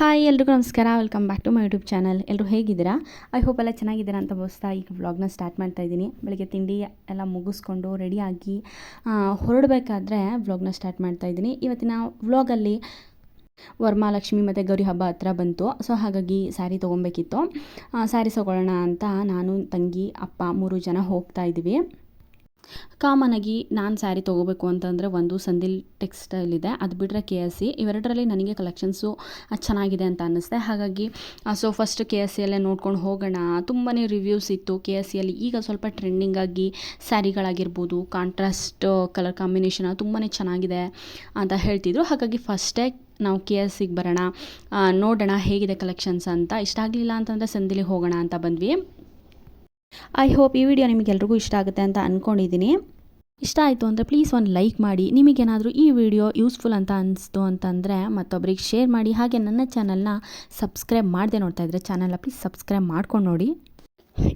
Hi ಎಲ್ರಿಗೂ ನಮಸ್ಕಾರ. Welcome back to my YouTube channel ಎಲ್ಲರೂ ಹೇಗಿದ್ದೀರಾ? ಐ ಹೋಪ್ ಎಲ್ಲ ಚೆನ್ನಾಗಿದ್ದೀರಾ ಅಂತ ಭಾವಿಸ್ತಾ ಈಗ ವ್ಲಾಗ್ನ ಸ್ಟಾರ್ಟ್ ಮಾಡ್ತಾ ಇದ್ದೀನಿ. ಬೆಳಗ್ಗೆ ತಿಂಡಿ ಎಲ್ಲ ಮುಗಿಸ್ಕೊಂಡು ರೆಡಿಯಾಗಿ ಹೊರಡಬೇಕಾದ್ರೆ ವ್ಲಾಗ್ನ ಸ್ಟಾರ್ಟ್ ಮಾಡ್ತಾ ಇದ್ದೀನಿ. ಇವತ್ತಿನ ವ್ಲಾಗಲ್ಲಿ ವರಮಹಾಲಕ್ಷ್ಮಿ ಮತ್ತು ಗೌರಿ ಹಬ್ಬ ಹತ್ರ ಬಂತು. ಸೊ ಹಾಗಾಗಿ ಸ್ಯಾರಿ ತೊಗೊಬೇಕಿತ್ತು. ಸ್ಯಾರಿ ತೊಗೊಳ್ಳೋಣ ಅಂತ ನಾನು, ತಂಗಿ, ಅಪ್ಪ ಮೂರು ಜನ ಹೋಗ್ತಾ ಇದ್ದೀವಿ. ಕಾಮನಾಗಿ ನಾನು ಸ್ಯಾರಿ ತೊಗೋಬೇಕು ಅಂತಂದರೆ ಒಂದು ಸಂದಿಲ್ ಟೆಕ್ಸ್ಟೈಲ್ ಇದೆ ಅದು ಬಿಟ್ಟರೆ ಕೆ ಎಸ್ ಸಿ ಇವೆರಡರಲ್ಲಿ ನನಗೆ ಕಲೆಕ್ಷನ್ಸು ಚೆನ್ನಾಗಿದೆ ಅಂತ ಅನ್ನಿಸ್ತೆ. ಹಾಗಾಗಿ ಸೊ ಫಸ್ಟ್ ಕೆ ಎಸ್ ಸಿಯಲ್ಲೇ ನೋಡ್ಕೊಂಡು ಹೋಗೋಣ. ತುಂಬಾ ರಿವ್ಯೂಸ್ ಇತ್ತು ಕೆ ಎಸ್ ಸಿಯಲ್ಲಿ ಈಗ ಸ್ವಲ್ಪ ಟ್ರೆಂಡಿಂಗ್ ಆಗಿ ಸ್ಯಾರಿಗಳಾಗಿರ್ಬೋದು ಕಾಂಟ್ರಾಸ್ಟ್ ಕಲರ್ ಕಾಂಬಿನೇಷನ್ ತುಂಬಾ ಚೆನ್ನಾಗಿದೆ ಅಂತ ಹೇಳ್ತಿದ್ರು. ಹಾಗಾಗಿ ಫಸ್ಟೇ ನಾವು ಕೆ ಎಸ್ ಸಿಗೆ ಬರೋಣ. ನೋಡೋಣ ಹೇಗಿದೆ ಕಲೆಕ್ಷನ್ಸ್ ಅಂತ. ಇಷ್ಟ ಆಗಲಿಲ್ಲ ಅಂತಂದರೆ ಸಂದಿಲಿ ಹೋಗೋಣ ಅಂತ ಬಂದ್ವಿ. ಐ ಹೋಪ್ ಈ ವಿಡಿಯೋ ನಿಮಗೆಲ್ರಿಗೂ ಇಷ್ಟ ಆಗುತ್ತೆ ಅಂತ ಅಂದ್ಕೊಂಡಿದ್ದೀನಿ ಇಷ್ಟ ಆಯಿತು ಅಂದರೆ ಪ್ಲೀಸ್ ಒಂದು ಲೈಕ್ ಮಾಡಿ. ನಿಮಗೇನಾದರೂ ಈ ವಿಡಿಯೋ ಯೂಸ್ಫುಲ್ ಅಂತ ಅನಿಸ್ತು ಅಂತಂದರೆ ಮತ್ತೊಬ್ಬರಿಗೆ ಶೇರ್ ಮಾಡಿ. ಹಾಗೆ ನನ್ನ ಚಾನಲ್ನ ಸಬ್ಸ್ಕ್ರೈಬ್ ಮಾಡದೆ ನೋಡ್ತಾ ಇದ್ದರೆ ಚಾನಲ್ನ ಪ್ಲೀಸ್ ಸಬ್ಸ್ಕ್ರೈಬ್ ಮಾಡ್ಕೊಂಡು ನೋಡಿ.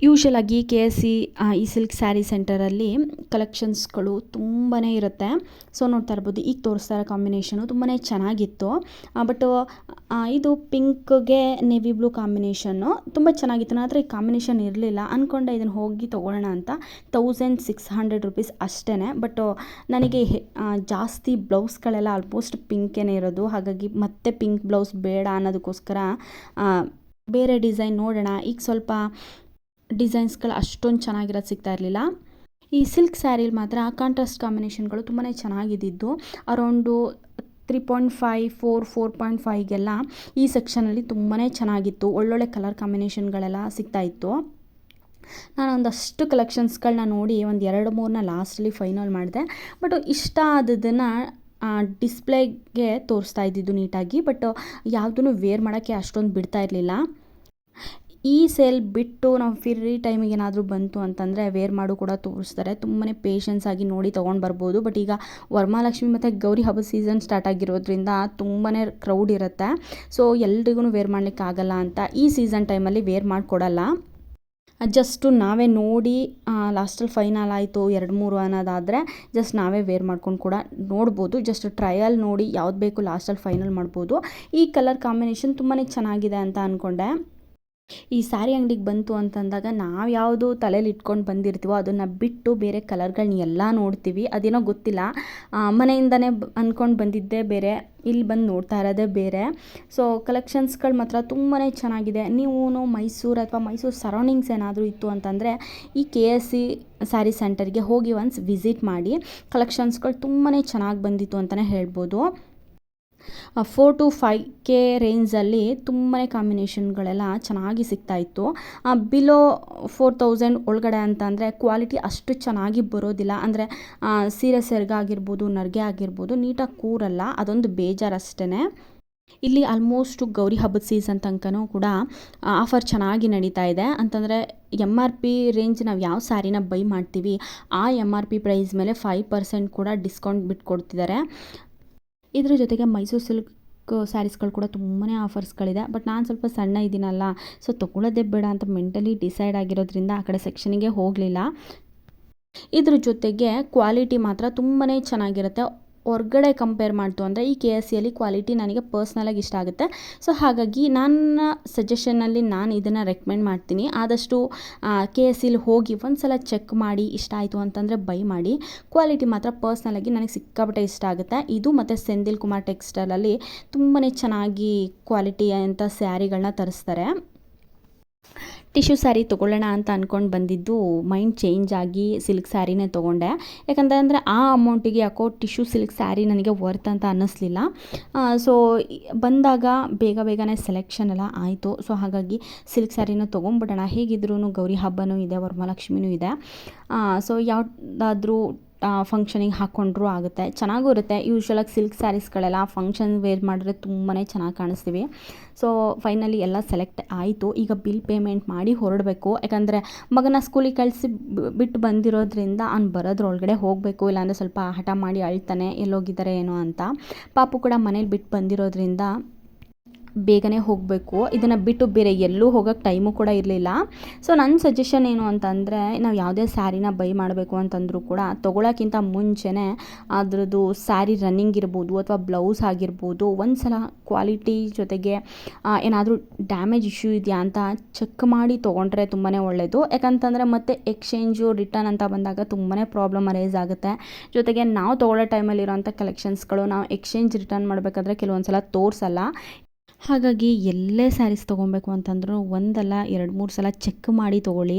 ಯೂಶಲಾಗಿ ಕೆ ಎಸ್ ಸಿ ಈ ಸಿಲ್ಕ್ ಸ್ಯಾರಿ ಸೆಂಟರಲ್ಲಿ ಕಲೆಕ್ಷನ್ಸ್ಗಳು ತುಂಬಾ ಇರುತ್ತೆ. ಸೊ ನೋಡ್ತಾ ಇರ್ಬೋದು, ಈಗ ತೋರಿಸ್ತಾ ಇರೋ ಕಾಂಬಿನೇಷನು ತುಂಬಾ ಚೆನ್ನಾಗಿತ್ತು. ಬಟ್ ಇದು ಪಿಂಕ್ಗೆ ನೇವಿ ಬ್ಲೂ ಕಾಂಬಿನೇಷನ್ನು ತುಂಬ ಚೆನ್ನಾಗಿತ್ತು. ಆದರೆ ಈ ಕಾಂಬಿನೇಷನ್ ಇರಲಿಲ್ಲ. ಅಂದ್ಕೊಂಡೆ ಇದನ್ನು ಹೋಗಿ ತೊಗೊಳ್ಳೋಣ ಅಂತ. ತೌಸಂಡ್ ಸಿಕ್ಸ್ ಹಂಡ್ರೆಡ್ ರುಪೀಸ್ ಅಷ್ಟೇ ಬಟ್ ನನಗೆ ಜಾಸ್ತಿ ಬ್ಲೌಸ್ಗಳೆಲ್ಲ ಆಲ್ಮೋಸ್ಟ್ ಪಿಂಕೇನೆ ಇರೋದು. ಹಾಗಾಗಿ ಮತ್ತೆ ಪಿಂಕ್ ಬ್ಲೌಸ್ ಬೇಡ ಅನ್ನೋದಕ್ಕೋಸ್ಕರ ಬೇರೆ ಡಿಸೈನ್ ನೋಡೋಣ. ಈಗ ಸ್ವಲ್ಪ ಡಿಸೈನ್ಸ್ಗಳು ಅಷ್ಟೊಂದು ಚೆನ್ನಾಗಿರೋದು ಸಿಗ್ತಾ ಇರಲಿಲ್ಲ. ಈ ಸಿಲ್ಕ್ ಸ್ಯಾರಿಲಿ ಮಾತ್ರ ಕಾಂಟ್ರಾಸ್ಟ್ ಕಾಂಬಿನೇಷನ್ಗಳು ತುಂಬಾ ಚೆನ್ನಾಗಿದ್ದಿದ್ದು. Around three point five four four point ಫೈವ್ಗೆಲ್ಲ ಈ ಸೆಕ್ಷನಲ್ಲಿ ತುಂಬಾ ಚೆನ್ನಾಗಿತ್ತು. ಒಳ್ಳೊಳ್ಳೆ ಕಲರ್ ಕಾಂಬಿನೇಷನ್ಗಳೆಲ್ಲ ಸಿಗ್ತಾಯಿತ್ತು ನಾನು ಒಂದಷ್ಟು ಕಲೆಕ್ಷನ್ಸ್ಗಳನ್ನ ನೋಡಿ ಒಂದು ಎರಡು ಮೂರನ್ನ ಲಾಸ್ಟಲ್ಲಿ ಫೈನಲ್ ಮಾಡಿದೆ. ಬಟ್ ಇಷ್ಟ ಆದದನ್ನು ಡಿಸ್ಪ್ಲೇಗೆ ತೋರಿಸ್ತಾ ಇದ್ದಿದ್ದು ನೀಟಾಗಿ. ಬಟ್ ಯಾವುದೂ ವೇರ್ ಮಾಡೋಕ್ಕೆ ಅಷ್ಟೊಂದು ಬಿಡ್ತಾ ಇರಲಿಲ್ಲ. ಈ ಸೇಲ್ ಬಿಟ್ಟು ನಾವು ಫ್ರೀ ಟೈಮಿಗೆ ಏನಾದರೂ ಬಂತು ಅಂತಂದರೆ ವೇರ್ ಮಾಡು ಕೂಡ ತೋರಿಸ್ತಾರೆ. ತುಂಬಾ ಪೇಷನ್ಸ್ ಆಗಿ ನೋಡಿ ತೊಗೊಂಡು ಬರ್ಬೋದು. ಬಟ್ ಈಗ ವರಮಹಾಲಕ್ಷ್ಮಿ ಮತ್ತು ಗೌರಿ ಹಬ್ಬದ ಸೀಸನ್ ಸ್ಟಾರ್ಟ್ ಆಗಿರೋದ್ರಿಂದ ತುಂಬಾ ಕ್ರೌಡ್ ಇರುತ್ತೆ. ಸೊ ಎಲ್ರಿಗೂ ವೇರ್ ಮಾಡಲಿಕ್ಕೆ ಆಗಲ್ಲ ಅಂತ ಈ ಸೀಸನ್ ಟೈಮಲ್ಲಿ ವೇರ್ ಮಾಡಿಕೊಡಲ್ಲ. ಜಸ್ಟು ನಾವೇ ನೋಡಿ ಲಾಸ್ಟಲ್ಲಿ ಫೈನಲ್ ಆಯಿತು ಎರಡು ಮೂರು ಅನ್ನೋದಾದರೆ ಜಸ್ಟ್ ನಾವೇ ವೇರ್ ಮಾಡ್ಕೊಂಡು ಕೂಡ ನೋಡ್ಬೋದು. ಜಸ್ಟ್ ಟ್ರಯಲ್ ನೋಡಿ ಯಾವ್ದು ಬೇಕು ಲಾಸ್ಟಲ್ಲಿ ಫೈನಲ್ ಮಾಡ್ಬೋದು. ಈ ಕಲರ್ ಕಾಂಬಿನೇಷನ್ ತುಂಬಾ ಚೆನ್ನಾಗಿದೆ ಅಂತ ಅಂದ್ಕೊಂಡೆ ಈ ಸ್ಯಾರಿ ಅಂಗಡಿಗೆ ಬಂತು ಅಂತಂದಾಗ ನಾವು ಯಾವುದು ತಲೆಯಲ್ಲಿ ಇಟ್ಕೊಂಡು ಬಂದಿರ್ತೀವೋ ಅದನ್ನು ಬಿಟ್ಟು ಬೇರೆ ಕಲರ್ಗಳನ್ನ ಎಲ್ಲ ನೋಡ್ತೀವಿ. ಅದೇನೋ ಗೊತ್ತಿಲ್ಲ. ಮನೆಯಿಂದನೇ ಅಂದ್ಕೊಂಡು ಬಂದಿದ್ದೇ ಬೇರೆ. ಇಲ್ಲಿ ಬಂದು ನೋಡ್ತಾ ಇರೋದೇ ಬೇರೆ. ಸೊ, ಕಲೆಕ್ಷನ್ಸ್ಗಳು ಮಾತ್ರ ತುಂಬಾ ಚೆನ್ನಾಗಿದೆ. ನೀವು ಮೈಸೂರು ಅಥವಾ ಮೈಸೂರು ಸರೌಂಡಿಂಗ್ಸ್ ಏನಾದರೂ ಇತ್ತು ಅಂತಂದರೆ ಈ ಕೆ ಎಸ್ ಸಿ ಸ್ಯಾರಿ ಸೆಂಟರ್ಗೆ ಹೋಗಿ ಒನ್ಸ್ ವಿಸಿಟ್ ಮಾಡಿ ಕಲೆಕ್ಷನ್ಸ್ಗಳು ತುಂಬಾ ಚೆನ್ನಾಗಿ ಬಂದಿತ್ತು ಅಂತಲೇ ಹೇಳ್ಬೋದು. ಫೋರ್ ಟು ಫೈ ಕೆ ರೇಂಜಲ್ಲಿ ತುಂಬಾ ಕಾಂಬಿನೇಷನ್ಗಳೆಲ್ಲ ಚೆನ್ನಾಗಿ ಸಿಗ್ತಾಯಿತ್ತು ಬಿಲೋ ಫೋರ್ ತೌಸಂಡ್ ಒಳಗಡೆ ಅಂತ ಅಂದರೆ ಕ್ವಾಲಿಟಿ ಅಷ್ಟು ಚೆನ್ನಾಗಿ ಬರೋದಿಲ್ಲ. ಅಂದರೆ ಸೀರೆ ಸೆರ್ಗ ಆಗಿರ್ಬೋದು, ನರ್ಗೆ ಆಗಿರ್ಬೋದು ನೀಟಾಗಿ ಕೂರಲ್ಲ, ಅದೊಂದು ಬೇಜಾರು ಅಷ್ಟೇ ಇಲ್ಲಿ ಆಲ್ಮೋಸ್ಟು ಗೌರಿ ಹಬ್ಬದ ಸೀಸನ್ ತನಕನೂ ಕೂಡ ಆಫರ್ ಚೆನ್ನಾಗಿ ನಡೀತಾ ಇದೆ. ಅಂತಂದರೆ ಎಂ ಆರ್ ಪಿ ರೇಂಜ್ ನಾವು ಯಾವ ಸ್ಯಾರಿನ ಬೈ ಮಾಡ್ತೀವಿ, ಆ ಎಂ ಆರ್ ಪಿ ಪ್ರೈಸ್ ಮೇಲೆ ಫೈವ್ ಪರ್ಸೆಂಟ್ ಕೂಡ ಡಿಸ್ಕೌಂಟ್ ಬಿಟ್ಕೊಡ್ತಿದ್ದಾರೆ ಇದ್ರ ಜೊತೆಗೆ ಮೈಸೂರು ಸಿಲ್ಕ್ ಸ್ಯಾರೀಸ್ಗಳು ಕೂಡ ತುಂಬಾ ಆಫರ್ಸ್ಗಳಿದೆ. ಬಟ್ ನಾನು ಸ್ವಲ್ಪ ಸಣ್ಣ ಇದ್ದೀನಲ್ಲ, ಸೊ ತೊಗೊಳ್ಳೋದೇ ಬೇಡ ಅಂತ ಮೆಂಟಲಿ ಡಿಸೈಡ್ ಆಗಿರೋದ್ರಿಂದ ಆ ಕಡೆ ಸೆಕ್ಷನಿಗೆ ಹೋಗಲಿಲ್ಲ. ಇದ್ರ ಜೊತೆಗೆ ಕ್ವಾಲಿಟಿ ಮಾತ್ರ ತುಂಬಾ ಚೆನ್ನಾಗಿರುತ್ತೆ. ಹೊರ್ಗಡೆ ಕಂಪೇರ್ ಮಾಡ್ತು ಅಂದರೆ ಈ ಕೆ ಎಸ್ ಸಿಯಲ್ಲಿ ಕ್ವಾಲಿಟಿ ನನಗೆ ಪರ್ಸ್ನಲಾಗಿ ಇಷ್ಟ ಆಗುತ್ತೆ. ಸೊ ಹಾಗಾಗಿ ನನ್ನ ಸಜೆಷನ್ನಲ್ಲಿ ನಾನು ಇದನ್ನು ರೆಕಮೆಂಡ್ ಮಾಡ್ತೀನಿ. ಆದಷ್ಟು ಕೆ ಎಸ್ ಸಿಲಿ ಹೋಗಿ ಒಂದು ಸಲ ಚೆಕ್ ಮಾಡಿ ಇಷ್ಟ ಆಯಿತು ಅಂತಂದರೆ ಬೈ ಮಾಡಿ. ಕ್ವಾಲಿಟಿ ಮಾತ್ರ ಪರ್ಸ್ನಲಾಗಿ ನನಗೆ ಸಿಕ್ಕಾಪಟ್ಟೆ ಇಷ್ಟ ಆಗುತ್ತೆ. ಇದು ಮತ್ತು ಸೆಂದಿಲ್ ಕುಮಾರ್ ಟೆಕ್ಸ್ಟೈಲಲ್ಲಿ ತುಂಬಾ ಚೆನ್ನಾಗಿ ಕ್ವಾಲಿಟಿ ಅಂತ ಸ್ಯಾರಿಗಳನ್ನ ತರಿಸ್ತಾರೆ. ಟಿಶ್ಯೂ ಸ್ಯಾರಿ ತೊಗೊಳ್ಳೋಣ ಅಂತ ಅಂದ್ಕೊಂಡು ಬಂದಿದ್ದು ಮೈಂಡ್ ಚೇಂಜ್ ಆಗಿ ಸಿಲ್ಕ್ ಸ್ಯಾರಿನೇ ತೊಗೊಂಡೆ. ಯಾಕಂತ ಅಂದರೆ ಆ ಅಮೌಂಟಿಗೆ ಯಾಕೋ ಟಿಶ್ಯೂ ಸಿಲ್ಕ್ ಸ್ಯಾರಿ ನನಗೆ ವರ್ತ್ ಅಂತ ಅನ್ನಿಸ್ಲಿಲ್ಲ. ಸೊ ಬಂದಾಗ ಬೇಗ ಬೇಗನೆ ಸೆಲೆಕ್ಷನ್ ಎಲ್ಲ ಆಯಿತು. ಸೊ ಹಾಗಾಗಿ ಸಿಲ್ಕ್ ಸ್ಯಾರಿನ ತೊಗೊಂಬಿಡೋಣ. ಹೇಗಿದ್ರೂ ಗೌರಿ ಹಬ್ಬನೂ ಇದೆ, ವರಮಹಾಲಕ್ಷ್ಮಿನೂ ಇದೆ. ಸೊ ಯಾವುದಾದ್ರೂ ಫಂಕ್ಷನಿಗೆ ಹಾಕ್ಕೊಂಡ್ರೂ ಆಗುತ್ತೆ. ಚೆನ್ನಾಗೂ ಇರುತ್ತೆ ಯೂಶ್ವಲಾಗಿ ಸಿಲ್ಕ್ ಸ್ಯಾರೀಸ್ಗಳೆಲ್ಲ ಫಂಕ್ಷನ್ ವೇರ್ ಮಾಡಿದ್ರೆ ತುಂಬಾ ಚೆನ್ನಾಗಿ ಕಾಣಿಸ್ತೀವಿ. ಸೊ ಫೈನಲಿ ಎಲ್ಲ ಸೆಲೆಕ್ಟ್ ಆಯಿತು. ಈಗ ಬಿಲ್ ಪೇಮೆಂಟ್ ಮಾಡಿ ಹೊರಡಬೇಕು. ಯಾಕಂದರೆ ಮಗನ ಸ್ಕೂಲಿಗೆ ಕಳಿಸಿ ಬಿಟ್ಟು ಬಂದಿರೋದ್ರಿಂದ ಅವ್ನು ಬರೋದ್ರೊಳಗಡೆ ಹೋಗಬೇಕು. ಇಲ್ಲಾಂದರೆ ಸ್ವಲ್ಪ ಹಠ ಮಾಡಿ ಅಳ್ತಾನೆ ಎಲ್ಲೋಗಿದ್ದಾರೆ ಏನೋ ಅಂತ. ಪಾಪು ಕೂಡ ಮನೇಲಿ ಬಿಟ್ಟು ಬಂದಿರೋದ್ರಿಂದ ಬೇಗನೆ ಹೋಗಬೇಕು. ಇದನ್ನು ಬಿಟ್ಟು ಬೇರೆ ಎಲ್ಲೂ ಹೋಗೋಕ್ಕೆ ಟೈಮು ಕೂಡ ಇರಲಿಲ್ಲ. ಸೊ ನನ್ನ ಸಜೆಷನ್ ಏನು ಅಂತಂದರೆ, ನಾವು ಯಾವುದೇ ಸ್ಯಾರಿನ ಬೈ ಮಾಡಬೇಕು ಅಂತಂದರೂ ಕೂಡ, ತೊಗೊಳಕ್ಕಿಂತ ಮುಂಚೆನೇ ಅದರದ್ದು ಸ್ಯಾರಿ ರನ್ನಿಂಗ್ ಇರ್ಬೋದು ಅಥವಾ ಬ್ಲೌಸ್ ಆಗಿರ್ಬೋದು ಒಂದು ಸಲ ಕ್ವಾಲಿಟಿ ಜೊತೆಗೆ ಏನಾದರೂ ಡ್ಯಾಮೇಜ್ ಇಶ್ಯೂ ಇದೆಯಾ ಅಂತ ಚೆಕ್ ಮಾಡಿ ತೊಗೊಂಡ್ರೆ ತುಂಬಾ ಒಳ್ಳೆಯದು ಯಾಕಂತಂದರೆ ಮತ್ತೆ ಎಕ್ಸ್ಚೇಂಜು ರಿಟರ್ನ್ ಅಂತ ಬಂದಾಗ ತುಂಬಾ ಪ್ರಾಬ್ಲಮ್ ಅರೈಸ್ ಆಗುತ್ತೆ. ಜೊತೆಗೆ ನಾವು ತೊಗೊಳ್ಳೋ ಟೈಮಲ್ಲಿರೋಂಥ ಕಲೆಕ್ಷನ್ಸ್ಗಳು ನಾವು ಎಕ್ಸ್ಚೇಂಜ್ ರಿಟರ್ನ್ ಮಾಡಬೇಕಾದ್ರೆ ಕೆಲವೊಂದು ಸಲ ತೋರಿಸಲ್ಲ. ಹಾಗಾಗಿ ಎಲ್ಲೇ ಸ್ಯಾರೀಸ್ ತೊಗೊಬೇಕು ಅಂತಂದರೂ ಒಂದಲ್ಲ, ಎರಡು, ಮೂರು ಸಲ ಚೆಕ್ ಮಾಡಿ ತೊಗೊಳ್ಳಿ.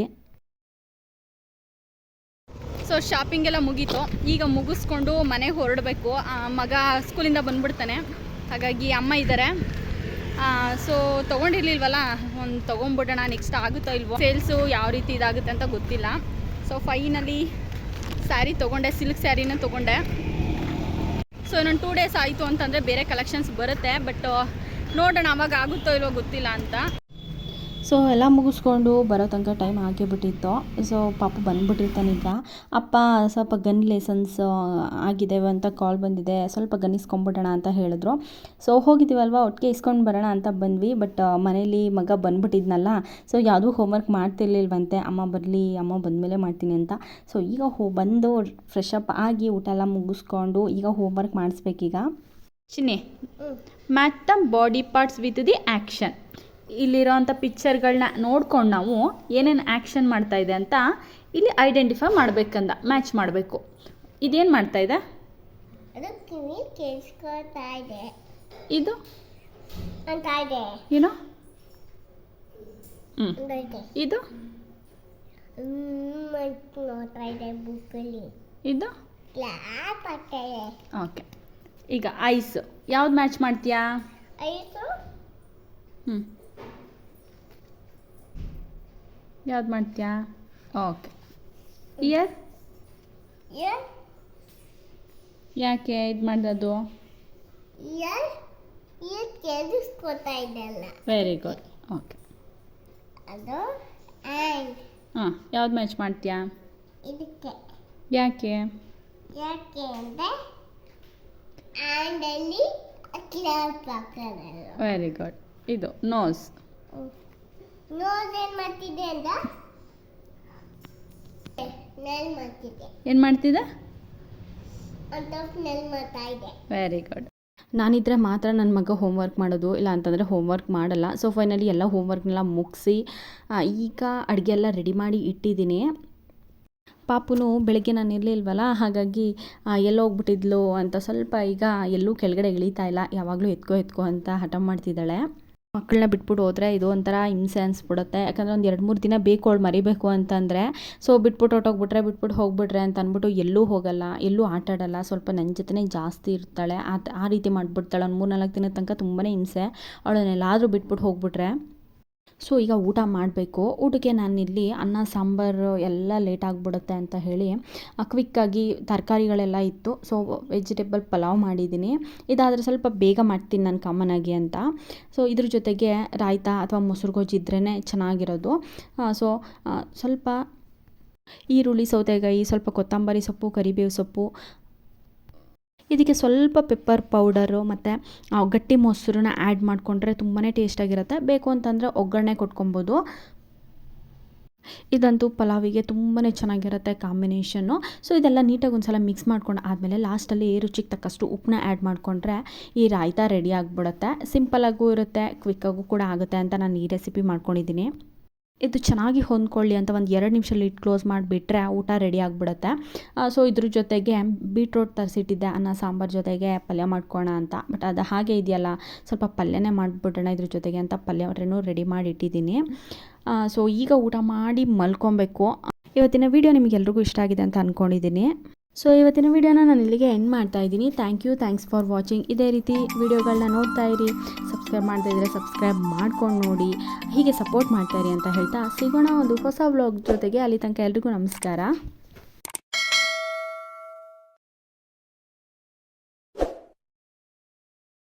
ಸೊ ಶಾಪಿಂಗ್ ಎಲ್ಲ ಮುಗೀತು. ಈಗ ಮುಗಿಸ್ಕೊಂಡು ಮನೆಗೆ ಹೊರಡಬೇಕು. ಮಗ ಸ್ಕೂಲಿಂದ ಬಂದ್ಬಿಡ್ತಾನೆ. ಹಾಗಾಗಿ ಅಮ್ಮ ಇದ್ದಾರೆ ಸೊ ತೊಗೊಂಡಿರ್ಲಿಲ್ವಲ್ಲ? ಒಂದು ತೊಗೊಂಬಿಡೋಣ ನೆಕ್ಸ್ಟ್ ಆಗುತ್ತೋ ಇಲ್ವೋ? ಸೇಲ್ಸು ಯಾವ ರೀತಿ ಇದಾಗುತ್ತೆ ಅಂತ ಗೊತ್ತಿಲ್ಲ. ಸೊ ಫೈನಲಿ ಸ್ಯಾರಿ ತೊಗೊಂಡೆ ಸಿಲ್ಕ್ ಸ್ಯಾರಿನ ತೊಗೊಂಡೆ. ಸೊ ಇನ್ನೊಂದು ಟೂ ಡೇಸ್ ಆಯಿತು ಅಂತಂದರೆ ಬೇರೆ ಕಲೆಕ್ಷನ್ಸ್ ಬರುತ್ತೆ. ಬಟ್ ನೋಡೋಣ, ಅವಾಗ ಆಗುತ್ತೋ ಇಲ್ವೋ ಗೊತ್ತಿಲ್ಲ ಅಂತ. ಸೊ ಎಲ್ಲ ಮುಗಿಸ್ಕೊಂಡು ಬರೋ ತನಕ ಟೈಮ್ ಆಗೇ ಬಿಟ್ಟಿತ್ತು. ಸೊ ಪಾಪ ಬಂದ್ಬಿಟ್ಟಿರ್ತಾನೆ ಅಪ್ಪ, ಸ್ವಲ್ಪ ಗನ್ ಲೇಸನ್ಸ್ ಆಗಿದೆ ಅಂತ ಕಾಲ್ ಬಂದಿದೆ. ಸ್ವಲ್ಪ ಗನ್ ಇಸ್ಕೊಂಬಿಡೋಣ ಅಂತ ಹೇಳಿದ್ರು. ಸೊ ಹೋಗಿದ್ದೀವಲ್ವ? ಒಟ್ಟಿಗೆ ಇಸ್ಕೊಂಡು ಬರೋಣ ಅಂತ ಬಂದ್ವಿ. ಬಟ್ ಮನೇಲಿ ಮಗ ಬಂದ್ಬಿಟ್ಟಿದ್ನಲ್ಲ. ಸೊ ಯಾವುದೂ ಹೋಮ್ವರ್ಕ್ ಮಾಡ್ತಿರ್ಲಿಲ್ವಂತೆ. ಅಮ್ಮ ಬರಲಿ, ಅಮ್ಮ ಬಂದಮೇಲೆ ಮಾಡ್ತೀನಿ ಅಂತ. ಸೊ ಈಗ ಹೋ, ಬಂದು ಫ್ರೆಶ್ ಅಪ್ ಆಗಿ ಊಟ ಎಲ್ಲ ಮುಗಿಸ್ಕೊಂಡು ಈಗ homework ಮಾಡಿಸ್ಬೇಕೀಗ. Chinni. Match the body parts with the action ಇಲ್ಲಿರೋಂಥ ಪಿಕ್ಚರ್ಗಳನ್ನ ನೋಡ್ಕೊಂಡು ನಾವು ಏನೇನು ಆ್ಯಕ್ಷನ್ ಮಾಡ್ತಾ ಇದೆ ಅಂತ ಇಲ್ಲಿ ಐಡೆಂಟಿಫೈ ಮಾಡ್ಬೇಕಂದ ಮ್ಯಾಚ್ ಮಾಡಬೇಕು. ಇದೇನು ಮಾಡ್ತಾ ಇದೆ? ಇದೆ. ಏನು? ಇದೆ. ಇದೆ. ಓಕೆ. ಈಗ ಐಸ್. ಯಾವ್ದು ಮ್ಯಾಚ್ ಮಾಡ್ತೀಯಾ? ಐಸು. ಹ್ಞೂ ಯಾವ್ದು ಮಾಡ್ತೀಯಾ? ಓಕೆ. ಇಯರ್? ಇಯರ್. ಯಾಕೆ ಇದು ಮಾಡ್ದದು ಇಯರ್. ಇಯರ್ ಕೇಳಿಸ್ಕೊತಾ ಇದೆಲ್ಲ ವೆರಿ ಗುಡ್ ಓಕೆ. ಅದು ಆ್ಯಂಡ್. ಹಾಂ ಯಾವ್ದು ಮ್ಯಾಚ್ ಮಾಡ್ತೀಯಾ? ಇದಕ್ಕೆ. ಯಾಕೆ? ಯಾಕೆ ಅಂದರೆ ಆ್ಯಂಡಲ್ಲಿ ಅಲ್ಲಿ ವೆರಿ ಗುಡ್ ಇದು ನೋಸ್ ನೋಸ್ ಏನು ಮಾಡ್ತಿದ್ದೆ ಅಂತ? ನೆಲ್ ಮಾಡ್ತಿದ್ದೆ. ಏನು ಮಾಡ್ತಿದ್ದೆ? ಅಂತ ನೆಲ್ ಮಾಡ್ತಾ ಇದೆ ವೆರಿ ಗುಡ್ ನಾನಿದ್ರೆ ಮಾತ್ರ ನನ್ನ ಮಗ ಹೋಮ್ವರ್ಕ್ ಮಾಡೋದು ಇಲ್ಲ ಅಂತಂದರೆ ಹೋಮ್ವರ್ಕ್ ಮಾಡಲ್ಲ. ಸೊ ಫೈನಲಿ ಎಲ್ಲ ಹೋಮ್ವರ್ಕ್ನೆಲ್ಲ ಮುಗಿಸಿ ಈಗ ಅಡುಗೆ ಎಲ್ಲ ರೆಡಿ ಮಾಡಿ ಇಟ್ಟಿದ್ದೀನಿ. ಪಾಪುನು ಬೆಳಗ್ಗೆ ನಾನು ಇರಲಿಲ್ವಲ್ಲ ಹಾಗಾಗಿ ಎಲ್ಲೋಗ್ಬಿಟ್ಟಿದ್ಲು ಅಂತ ಸ್ವಲ್ಪ ಈಗ ಎಲ್ಲೂ ಕೆಳಗಡೆ ಇಳಿತಾ ಇಲ್ಲ. ಯಾವಾಗಲೂ ಎತ್ಕೋ ಎತ್ಕೋ ಅಂತ ಹಠ ಮಾಡ್ತಿದ್ದಾಳೆ. ಮಕ್ಕಳನ್ನ ಬಿಟ್ಬಿಟ್ಟು ಹೋದರೆ ಇದು ಒಂಥರ ಹಿಂಸೆ ಅನಿಸ್ಬಿಡುತ್ತೆ. ಯಾಕಂದರೆ ಒಂದು ಎರಡು ಮೂರು ದಿನ ಬೇಕು ಅವಳು ಮರಿಬೇಕು ಅಂತಂದರೆ. ಸೊ ಬಿಟ್ಬಿಟ್ಟು ಹೊಟ್ಟೋಗ್ಬಿಟ್ರೆ ಬಿಟ್ಬಿಟ್ಟು ಹೋಗ್ಬಿಟ್ರೆ ಅಂತ ಅಂದ್ಬಿಟ್ಟು ಎಲ್ಲೂ ಹೋಗಲ್ಲ, ಎಲ್ಲೂ ಆಟಾಡಲ್ಲ ಸ್ವಲ್ಪ ನನ್ನ ಜೊತೆನೇ ಜಾಸ್ತಿ ಇರ್ತಾಳೆ. ಆ ಆ ರೀತಿ ಮಾಡಿಬಿಡ್ತಾಳೆ. ಒಂದು ಮೂರು ನಾಲ್ಕು ದಿನದ ತನಕ ತುಂಬಾ ಹಿಂಸೆ. ಅವಳನ್ನೆಲ್ಲಾದರೂ ಬಿಟ್ಬಿಟ್ಟು ಹೋಗ್ಬಿಟ್ರೆ. ಸೊ ಈಗ ಊಟ ಮಾಡಬೇಕು. ಊಟಕ್ಕೆ ನಾನಿಲ್ಲಿ ಅನ್ನ, ಸಾಂಬಾರು ಎಲ್ಲ ಲೇಟ್ ಆಗಿಬಿಡುತ್ತೆ ಅಂತ ಹೇಳಿ ಕ್ವಿಕ್ಕಾಗಿ ತರಕಾರಿಗಳೆಲ್ಲ ಇತ್ತು. ಸೊ ವೆಜಿಟೇಬಲ್ ಪಲಾವ್ ಮಾಡಿದ್ದೀನಿ. ಇದಾದರೆ ಸ್ವಲ್ಪ ಬೇಗ ಮಾಡ್ತೀನಿ ನಾನು ಕಾಮನಾಗಿ ಅಂತ. ಸೊ ಇದ್ರ ಜೊತೆಗೆ ರಾಯ್ತಾ ಅಥವಾ ಮೊಸರು ಗೊಜ್ಜು ಇದ್ರೇ ಚೆನ್ನಾಗಿರೋದು. ಸೊ ಸ್ವಲ್ಪ ಈರುಳ್ಳಿ, ಸೌತೆಕಾಯಿ, ಸ್ವಲ್ಪ ಕೊತ್ತಂಬರಿ ಸೊಪ್ಪು, ಕರಿಬೇವು ಸೊಪ್ಪು ಇದಕ್ಕೆ ಸ್ವಲ್ಪ ಪೆಪ್ಪರ್ ಪೌಡರು ಮತ್ತು ಗಟ್ಟಿ ಮೊಸರನ್ನ ಆ್ಯಡ್ ಮಾಡಿಕೊಂಡ್ರೆ ತುಂಬಾ ಟೇಸ್ಟಾಗಿರುತ್ತೆ ಬೇಕು ಅಂತಂದರೆ ಒಗ್ಗರಣೆ ಕೊಟ್ಕೊಬೋದು. ಇದಂತೂ ಪಲಾವಿಗೆ ತುಂಬಾ ಚೆನ್ನಾಗಿರುತ್ತೆ ಕಾಂಬಿನೇಷನ್ನು ಸೊ ಇದೆಲ್ಲ ನೀಟಾಗಿ ಒಂದು ಸಲ ಮಿಕ್ಸ್ ಮಾಡ್ಕೊಂಡು ಆದಮೇಲೆ ಲಾಸ್ಟಲ್ಲಿ ರುಚಿಗೆ ತಕ್ಕಷ್ಟು ಉಪ್ಪನ್ನ ಆ್ಯಡ್ ಮಾಡಿಕೊಂಡ್ರೆ ಈ ರಾಯ್ತಾ ರೆಡಿ ಆಗಿಬಿಡುತ್ತೆ. ಸಿಂಪಲಾಗೂ ಇರುತ್ತೆ ಕ್ವಿಕ್ಕಾಗೂ ಕೂಡ ಆಗುತ್ತೆ ಅಂತ ನಾನು ಈ ರೆಸಿಪಿ ಮಾಡ್ಕೊಂಡಿದ್ದೀನಿ. ಇದು ಚೆನ್ನಾಗಿ ಹೊಂದ್ಕೊಳ್ಳಿ ಅಂತ ಒಂದು ಎರಡು ನಿಮಿಷ ಲಿಡ್ ಕ್ಲೋಸ್ ಮಾಡಿಬಿಟ್ರೆ ಊಟ ರೆಡಿ ಆಗಿಬಿಡುತ್ತೆ. ಸೊ ಇದ್ರ ಜೊತೆಗೆ ಬೀಟ್ರೋಟ್ ತರಿಸಿಟ್ಟಿದ್ದೆ, ಅನ್ನ, ಸಾಂಬಾರು ಜೊತೆಗೆ ಪಲ್ಯ ಮಾಡ್ಕೋಣ ಅಂತ. ಬಟ್ ಅದು ಹಾಗೆ ಇದೆಯಲ್ಲ, ಸ್ವಲ್ಪ ಪಲ್ಯನೇ ಮಾಡಿಬಿಡೋಣ ಇದ್ರ ಜೊತೆಗೆ ಅಂತ ಪಲ್ಯ ರೆಡಿ ಮಾಡಿ ಇಟ್ಟಿದ್ದೀನಿ ಸೊ ಈಗ ಊಟ ಮಾಡಿ ಮಲ್ಕೊಬೇಕು. ಇವತ್ತಿನ ವಿಡಿಯೋ ನಿಮಗೆಲ್ರಿಗೂ ಇಷ್ಟ ಆಗಿದೆ ಅಂತ ಅಂದ್ಕೊಂಡಿದ್ದೀನಿ ಸೊ ಇವತ್ತಿನ ವಿಡಿಯೋನ ನಾನು ಇಲ್ಲಿಗೆ ಎಂಡ್ ಮಾಡ್ತಾ ಇದ್ದೀನಿ. Thank you thanks for watching ಇದೇ ರೀತಿ ವಿಡಿಯೋಗಳನ್ನ ನೋಡ್ತಾ ಇರಿ. ಸಬ್ಸ್ಕ್ರೈಬ್ ಮಾಡ್ತಾ ಇದ್ದರೆ ಸಬ್ಸ್ಕ್ರೈಬ್ ಮಾಡ್ಕೊಂಡು ನೋಡಿ. ಹೀಗೆ ಸಪೋರ್ಟ್ ಮಾಡ್ತಾ ಇರಿ ಅಂತ ಹೇಳ್ತಾ ಸಿಗೋಣ ಒಂದು ಹೊಸ ವ್ಲಾಗ್ ಜೊತೆಗೆ. ಅಲ್ಲಿ ತನಕ ಎಲ್ರಿಗೂ ನಮಸ್ಕಾರ.